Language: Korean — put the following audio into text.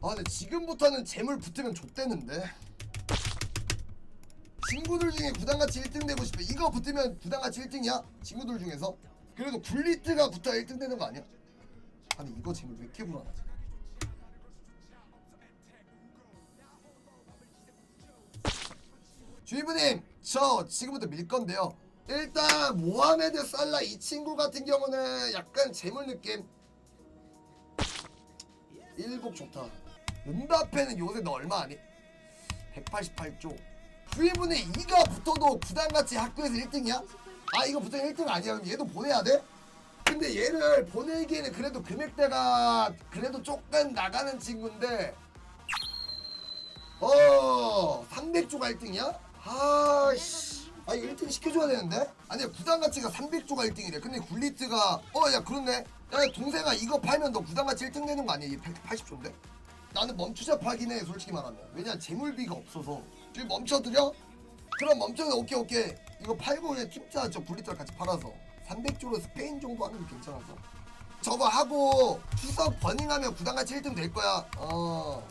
아 근데 지금부터는 재물 붙으면 좆대는데 친구들 중에 구단같이 1등 되고 싶어 이거 붙으면 구단같이 1등이야? 친구들 중에서? 그래도 굴리트가 붙어 1등 되는 거 아니야? 아니 이거 재물 왜 이렇게 불안하지? 주인부님 저 지금부터 밀 건데요 일단 모하메드 살라 이 친구 같은 경우는 약간 재물 느낌 일복 좋다 은바페는 요새 너 얼마 아니? 188조 주인분이 이가 붙어도 부담같이 학교에서 1등이야? 아 이거 붙으면 1등 아니야 그럼 얘도 보내야 돼? 근데 얘를 보내기에는 그래도 금액대가 그래도 조금 나가는 친구인데 어 300조가 1등이야? 아씨 아 이거 1등 시켜줘야 되는데? 아니 부담 가치가 300조가 1등이래 근데 굴리트가 어 야 그렇네 야 동생아 이거 팔면 너 부담 가치 1등 되는 거 아니야? 얘 180조인데? 나는 멈추자 해 솔직히 말하면. 왜냐 재물비가 없어서. 지금 멈춰드려? 그럼 멈춰서 오케이 오케이. 이거 팔고 그냥 팀자 저 굴리트랑 같이 팔아서 300조로 스페인 정도 하면 괜찮아서. 저거 하고 추석 버닝하면 부담 가치 1등 될 거야. 어